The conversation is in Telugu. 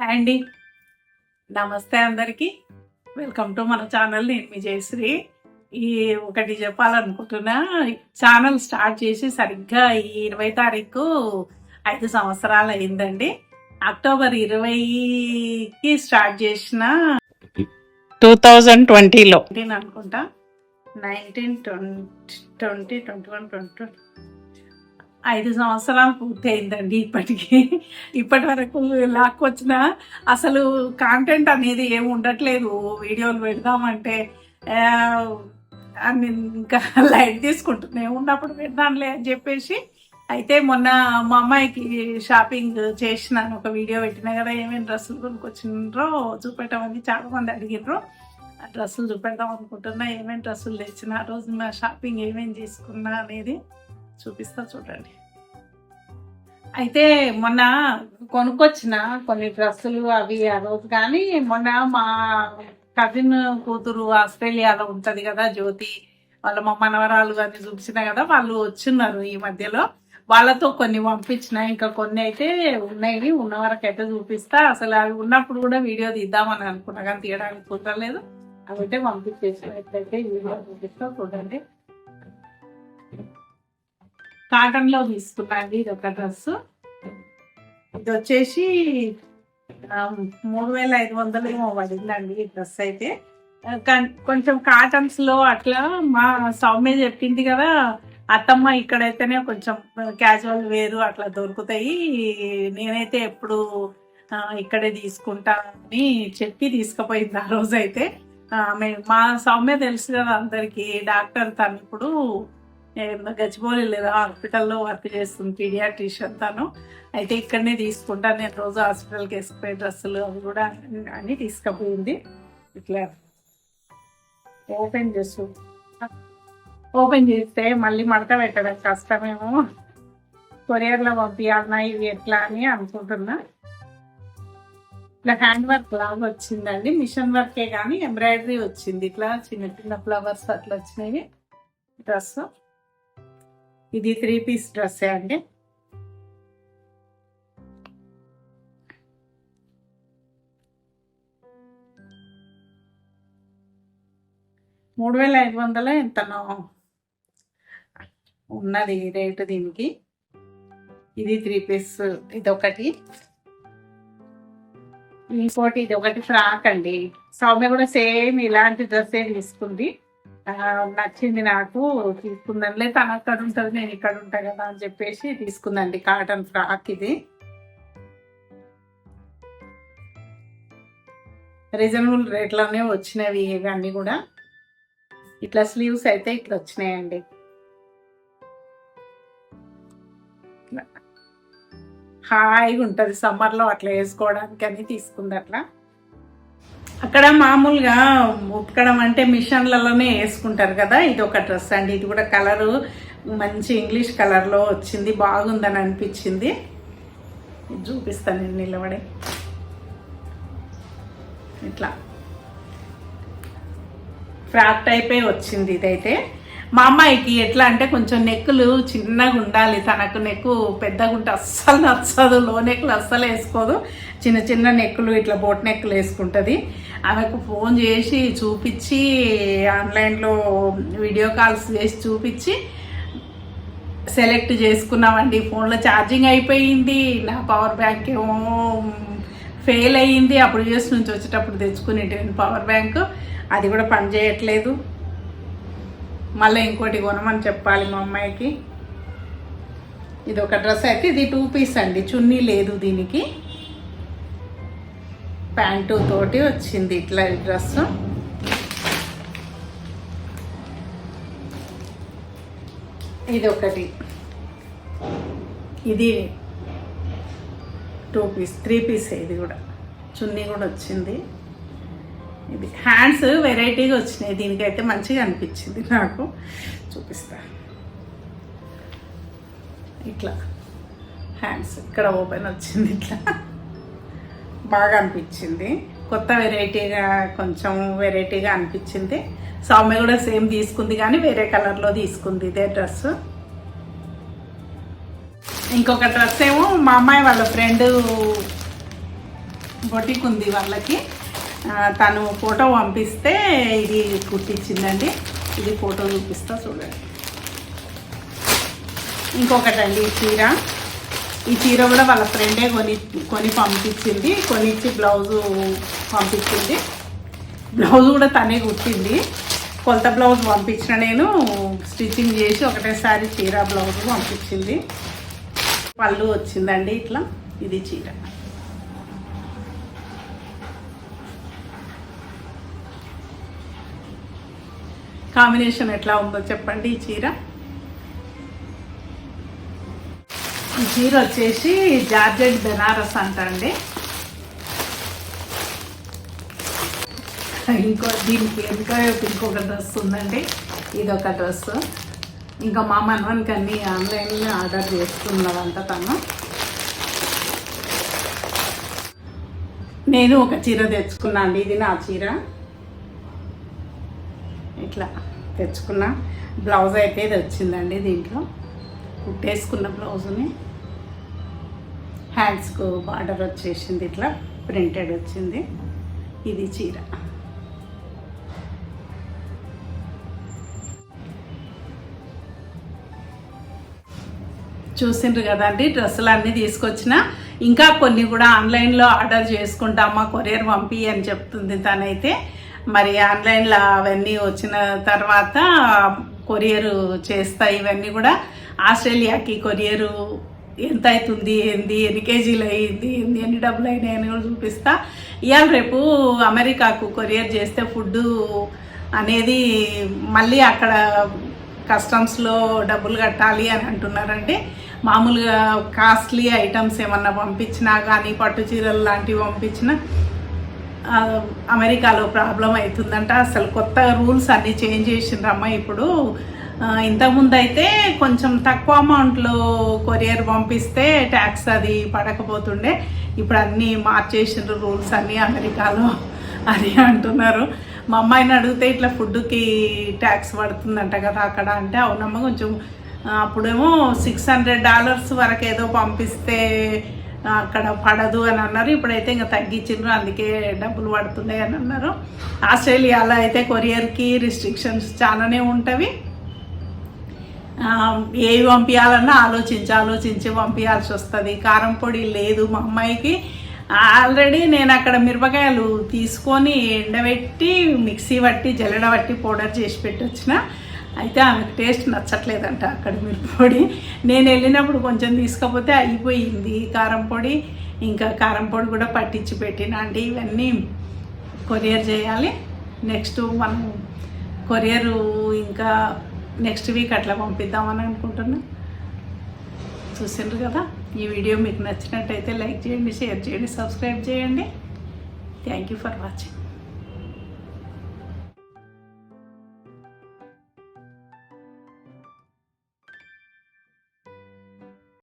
అండి. నమస్తే అందరికీ. వెల్కమ్ టు మన ఛానల్. నేను మీ జయశ్రీ. ఈ ఒకటి చెప్పాలనుకుంటున్నా ఛానల్ స్టార్ట్ చేసి సరిగ్గా ఈ ఇరవై తారీఖు ఐదు సంవత్సరాలు అయిందండి. అక్టోబర్ ఇరవైకి స్టార్ట్ చేసిన టూ థౌజండ్ ట్వంటీలో. అనుకుంటా. Nineteen twenty twenty twenty one twenty ఐదు సంవత్సరాలు పూర్తయిందండి ఇప్పటికి. ఇప్పటి వరకు లాక్కొచ్చిన అసలు కాంటెంట్ అనేది ఏమి ఉండట్లేదు. వీడియోలు పెడదామంటే అని ఇంకా లైట్ తీసుకుంటున్నా ఉన్నప్పుడు పెడదాంలే అని చెప్పేసి అయితే మొన్న మా అమ్మాయికి షాపింగ్ చేసినాను. ఒక వీడియో పెట్టినా కదా ఏమేమి డ్రెస్సులు కొనుక్కొచ్చినారో చూపెట్టమని చాలా మంది అడిగినారు ఆ డ్రెస్సులు చూపెడదాం అనుకుంటున్నా ఏమేమి డ్రెస్సులు తెచ్చిన ఆ రోజు మా షాపింగ్ ఏమేమి తీసుకున్నా అనేది. చూపిస్తా చూడండి. అయితే మొన్న కొనుక్కొచ్చిన కొన్ని డ్రెస్సులు అవి ఆ రోజు కానీ మొన్న మా కజిన్ కూతురు ఆస్ట్రేలియాలో ఉంటది కదా జ్యోతి వాళ్ళ మా మనవరాలు అని చూపించిన కదా వాళ్ళు వచ్చిన్నారు ఈ మధ్యలో. వాళ్ళతో కొన్ని పంపించిన ఇంకా కొన్ని అయితే ఉన్నాయి ఉన్న వరకు అయితే చూపిస్తా. అసలు అవి ఉన్నప్పుడు కూడా వీడియో తీద్దామని అనుకున్నా కానీ తీయడానికి కుదరలేదు. అవి అయితే పంపించేసినట్లయితే వీడియో చూపిస్తా చూడండి. కాటన్లో తీసుకున్నాండి ఇది ఒక డ్రెస్. ఇది వచ్చేసి మూడు వేల ఐదు వందలు ఏమో పడిందండి ఈ డ్రెస్ అయితే. కన్- కొంచెం కాటన్స్లో అట్లా మా సౌమ్య చెప్పింది కదా అత్తమ్మ ఇక్కడైతేనే కొంచెం క్యాజువల్ వేరు అట్లా దొరుకుతాయి. నేనైతే ఎప్పుడు ఇక్కడే తీసుకుంటా అని చెప్పి తీసుకుపోయింది ఆ రోజు అయితే ఆమె మా సౌమ్య తెలుసు కదా అందరికి డాక్టర్ తను ఇప్పుడు ఏందో గచ్చిబౌలి లేదా హాస్పిటల్లో వర్క్ చేస్తుంది పీడియాట్రిషియన్ తను. అయితే ఇక్కడనే తీసుకుంటా నేను రోజు హాస్పిటల్కి వేసుకుపోయే డ్రెస్సులు అవి కూడా అని తీసుకుపోయింది. ఇట్లా ఓపెన్ చేసు. ఓపెన్ చేస్తే మళ్ళీ మడత పెట్టడం కష్టమేమో కొరియర్లో పంపించాలన్నా ఇవి ఎట్లా అని అనుకుంటున్నా. ఇట్లా హ్యాండ్ వర్క్ లాగా వచ్చిందండి. మిషన్ వర్కే కానీ ఎంబ్రాయిడరీ వచ్చింది. ఇట్లా చిన్న చిన్న ఫ్లవర్స్ అట్లా వచ్చినాయి. డ్రెస్ ఇది త్రీ పీస్ డ్రెస్సే అండి. మూడు వేల ఐదు వందల ఎంతనో ఉన్నది రేటు దీనికి. ఇది త్రీ పీస్ ఇది ఒకటి ఇంకోటి ఇది ఒకటి ఫ్రాక్ అండి. సౌమ్య కూడా సేమ్ ఇలాంటి డ్రెస్సే తీసుకుంది. నచ్చింది నాకు తీసుకుందాంలే. తన అక్కడ ఉంటుంది నేను ఇక్కడ ఉంటా కదా అని చెప్పేసి తీసుకుందండి. కాటన్ ఫ్రాక్ ఇది. రీజనబుల్ రేట్లోనే వచ్చినవి ఇవన్నీ కూడా. ఇట్లా స్లీవ్స్ అయితే ఇట్లా వచ్చినాయండి. హాయిగా ఉంటుంది సమ్మర్లో అట్లా వేసుకోవడానికి అని తీసుకుంది అట్లా. అక్కడ మామూలుగా ఉతకడం అంటే మిషన్లలోనే వేసుకుంటారు కదా ఇది ఒక డ్రెస్ అండి. ఇది కూడా కలరు మంచి ఇంగ్లీష్ కలర్లో వచ్చింది బాగుందని అనిపించింది. చూపిస్తాను నేను నిలబడి. ఇట్లా. ఫ్రాక్ టైపే వచ్చింది ఇదైతే. మా అమ్మాయికి ఎట్లా అంటే కొంచెం నెక్కులు చిన్నగా ఉండాలి. తనకు నెక్కు పెద్దగా ఉంటే అస్సలు నచ్చదు. లో నెక్కులు అస్సలు వేసుకోదు. చిన్న చిన్న నెక్కులు ఇట్లా బోట్ నెక్కులు వేసుకుంటుంది. ఆమెకు ఫోన్ చేసి చూపించి ఆన్లైన్లో వీడియో కాల్స్ చేసి చూపించి సెలెక్ట్ చేసుకున్నామండి. ఫోన్లో ఛార్జింగ్ అయిపోయింది. నా పవర్ బ్యాంక్ ఏమో ఫెయిల్ అయ్యింది. అప్పుడు చేసి నుంచి వచ్చేటప్పుడు తెచ్చుకునేటువంటి పవర్ బ్యాంక్. అది కూడా పనిచేయట్లేదు మళ్ళీ ఇంకోటి కొనమని చెప్పాలి మా అమ్మాయికి. ఇది ఒక డ్రెస్ అయితే ఇది టూ పీస్ అండి. చున్నీ లేదు దీనికి. ప్యాంటు తోటి వచ్చింది ఇట్లా ఈ డ్రెస్. ఇది ఒకటి ఇది టూ పీస్ త్రీ పీస్ ఇది కూడా. చున్నీ కూడా వచ్చింది. ఇది. హ్యాండ్స్ వెరైటీగా వచ్చినాయి. దీనికైతే మంచిగా అనిపించింది నాకు. చూపిస్తా. ఇట్లా. హ్యాండ్స్ ఇక్కడ ఓపెన్ వచ్చింది ఇట్లా. బాగా అనిపించింది. కొత్త వెరైటీగా కొంచెం వెరైటీగా అనిపించింది. సౌమ్య కూడా సేమ్ తీసుకుంది కానీ వేరే కలర్లో తీసుకుంది ఇదే డ్రెస్ ఇంకొక డ్రెస్ ఏమో మా అమ్మాయి వాళ్ళ ఫ్రెండ్ బొటిక్ ఉంది వాళ్ళకి. తను ఫోటో పంపిస్తే ఇది కుట్టించిందండి ఇది ఫోటో చూపిస్తా చూడండి. ఇంకొకటండి ఈ చీర. ఈ చీర కూడా వాళ్ళ ఫ్రెండే కొని కొని పంపించింది. కొనిచ్చి బ్లౌజు పంపించింది. బ్లౌజ్ కూడా తనే కుట్టింది. కొలత బ్లౌజ్ పంపించిన నేను. స్టిచ్చింగ్ చేసి ఒకటేసారి చీర బ్లౌజ్ పంపించింది. పళ్ళు వచ్చిందండి ఇట్లా. ఇది చీర. కాంబినేషన్ ఎట్లా ఉందో చెప్పండి ఈ చీర. ఈ చీర వచ్చేసి జార్జెట్ బెనారస్ అంట అండి ఇంకో దీనికి ఇంకా ఇంకొక డ్రెస్ ఉందండి. ఇది ఒక డ్రెస్. ఇంకా మా మనవానికి అన్ని ఆన్లైన్లో ఆర్డర్ చేసుకున్నదంట తను. నేను ఒక చీర తెచ్చుకున్నాను అండి. ఇది నా చీర. ఇట్లా. తెచ్చుకున్న బ్లౌజ్ అయితే ఇది వచ్చిందండి దీంట్లో. కుట్టేసుకున్న బ్లౌజ్ని. హ్యాండ్స్కు బార్డర్ వచ్చేసింది ఇట్లా ప్రింటెడ్ వచ్చింది. ఇది చీర. చూసిండ్రు కదండి డ్రెస్సులు అన్నీ తీసుకొచ్చిన. ఇంకా కొన్ని కూడా ఆన్లైన్లో ఆర్డర్ చేసుకుంటామా కొరియర్ పంపి అని చెప్తుంది తనైతే. మరి ఆన్లైన్లో అవన్నీ వచ్చిన తర్వాత కొరియర్ చేస్తా ఇవన్నీ కూడా ఆస్ట్రేలియాకి కొరియరు ఎంత అవుతుంది ఏంది ఎన్ని కేజీలు అయ్యింది ఎన్ని ఎన్ని డబ్బులు అయినాయి అని కూడా చూపిస్తా. ఇవాళ రేపు అమెరికాకు కొరియర్ చేస్తే ఫుడ్ అనేది మళ్ళీ అక్కడ కస్టమ్స్లో డబ్బులు కట్టాలి అని అంటున్నారంటే మామూలుగా కాస్ట్లీ ఐటమ్స్ ఏమన్నా పంపించినా కానీ పట్టు చీరలు లాంటివి పంపించినా అమెరికాలో ప్రాబ్లం అవుతుందంట. అసలు కొత్త రూల్స్ అన్నీ చేంజ్ చేసిండ్రమ్మ ఇప్పుడు. ఇంతకుముందు అయితే కొంచెం తక్కువ అమౌంట్లో కొరియర్ పంపిస్తే ట్యాక్స్ అది పడకపోతుండే. ఇప్పుడు అన్నీ మార్చేసిండ్రు రూల్స్ అన్నీ అమెరికాలో. అని అంటున్నారు. మా అమ్మాయిని అడిగితే ఇట్లా ఫుడ్కి ట్యాక్స్ పడుతుందంట కదా అక్కడ అంటే అవునమ్మ కొంచెం అప్పుడేమో సిక్స్ హండ్రెడ్ డాలర్స్ వరకు ఏదో పంపిస్తే అక్కడ పడదు అని అన్నారు. ఇప్పుడైతే ఇంకా తగ్గించిండ్రు అందుకే డబ్బులు పడుతున్నాయి అని అన్నారు. ఆస్ట్రేలియాలో అయితే కొరియర్కి రిస్ట్రిక్షన్స్ చాలానే ఉంటవి. ఏవి పంపించాలన్నా ఆలోచించి ఆలోచించి పంపించాల్సి వస్తుంది. కారం పొడి లేదు మా అమ్మాయికి. ఆల్రెడీ నేను అక్కడ మిరపకాయలు తీసుకొని ఎండబెట్టి మిక్సీ పట్టి జల్లెడ పట్టి పౌడర్ చేసి పెట్టి వచ్చిన అయితే ఆమెకు టేస్ట్ నచ్చట్లేదంట అక్కడ మిరపొడి నేను వెళ్ళినప్పుడు కొంచెం తీసుకపోతే అయిపోయింది. కారం పొడి ఇంకా కారం పొడి కూడా పట్టించి పెట్టిన అంటే ఇవన్నీ కొరియర్ చేయాలి. నెక్స్ట్ మనం కొరియర్ ఇంకా నెక్స్ట్ వీక్ అట్లా పంపిద్దామని అనుకుంటున్నా. చూసిండ్రు కదా? ఈ వీడియో మీకు నచ్చినట్టయితే లైక్ చేయండి షేర్ చేయండి సబ్స్క్రైబ్ చేయండి. Thank you for watching